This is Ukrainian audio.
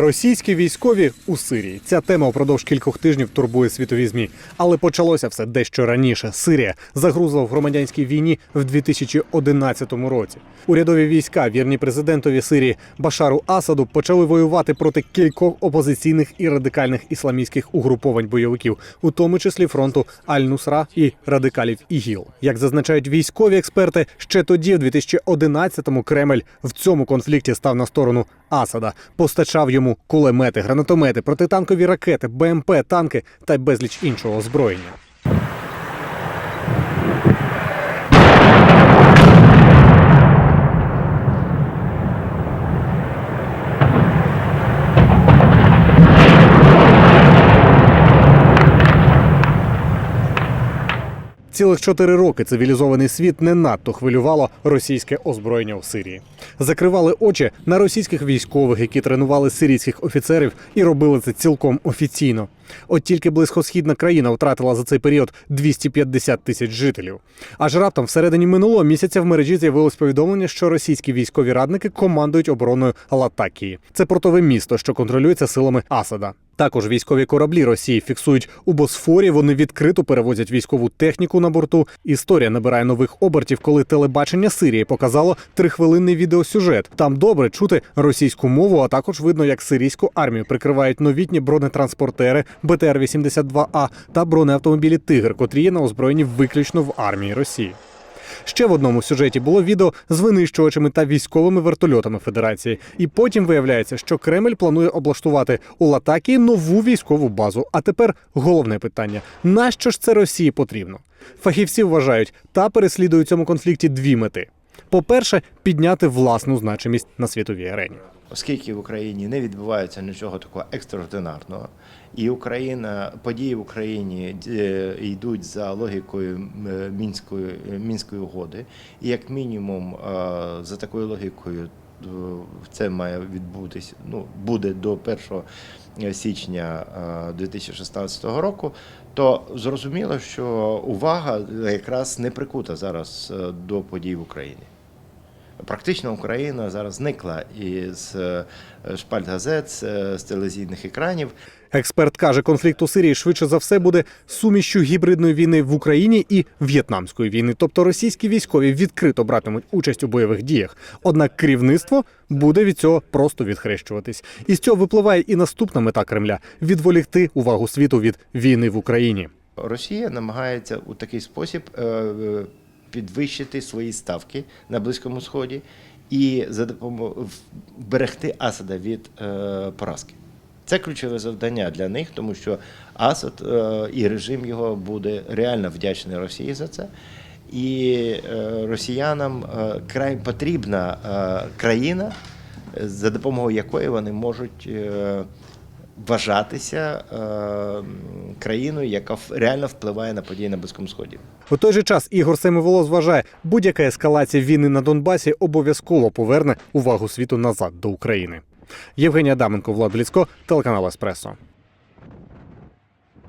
Російські військові у Сирії. Ця тема упродовж кількох тижнів турбує світові змі. Але почалося все дещо раніше. Сирія загрузла в громадянській війні в 2011 році. Урядові війська, вірні президентові Сирії Башару Асаду, почали воювати проти кількох опозиційних і радикальних ісламістських угруповань бойовиків, у тому числі фронту Аль-Нусра і радикалів ІГІЛ. Як зазначають військові експерти, ще тоді, в 2011-му, Кремль в цьому конфлікті став на сторону Асада, постачав йому кулемети, гранатомети, протитанкові ракети, БМП, танки та безліч іншого озброєння. Цілих чотири роки цивілізований світ не надто хвилювало російське озброєння в Сирії. Закривали очі на російських військових, які тренували сирійських офіцерів і робили це цілком офіційно. От тільки близькосхідна країна втратила за цей період 250 тисяч жителів. Аж раптом всередині минулого місяця в мережі з'явилось повідомлення, що російські військові радники командують обороною Латакії. Це портове місто, що контролюється силами Асада. Також військові кораблі Росії фіксують у Босфорі. Вони відкрито перевозять військову техніку на борту. Історія набирає нових обертів, коли телебачення Сирії показало трихвилинний відеосюжет. Там добре чути російську мову, а також видно, як сирійську армію прикривають новітні бронетранспортери БТР-82А та бронеавтомобілі Тигр, котрі є на озброєнні виключно в армії Росії. Ще в одному сюжеті було відео з винищувачами та військовими вертольотами Федерації. І потім виявляється, що Кремль планує облаштувати у Латакії нову військову базу. А тепер головне питання: нащо ж це Росії потрібно? Фахівці вважають, та переслідує у цьому конфлікті дві мети: по-перше, підняти власну значимість на світовій арені. Оскільки в Україні не відбувається нічого такого екстраординарного, і Україна події в Україні е, йдуть за логікою е, мінської е, мінської угоди, і як мінімум за такою логікою це має відбутись. Ну буде до 1 січня е, 2016 року. То зрозуміло, що увага якраз не прикута зараз до подій в Україні. Практично Україна зараз зникла із е, шпальт газет, з е, телевізійних екранів. Експерт каже, конфлікт у Сирії швидше за все буде сумішчю гібридної війни в Україні і в'єтнамської війни. Тобто російські військові відкрито братимуть участь у бойових діях. Однак керівництво буде від цього просто відхрещуватись. І з цього випливає і наступна мета Кремля відволікти увагу світу від війни в Україні. Росія намагається у такий спосіб е, підвищити свої ставки на Близькому Сході і за допомогою берегти Асада від е, поразки. Це ключове завдання для них, тому що Асад е, і режим його буде реально вдячний Росії за це. І е, росіянам край потрібна країна, за допомогою якої вони можуть вважатися е, країною, яка реально впливає на події на Близькому Сході. У той же час Ігор Семиволос вважає, будь-яка ескалація війни на Донбасі обов'язково поверне увагу світу назад до України. Євгенія Даменко, Влад Бліцко, телеканал Еспресо.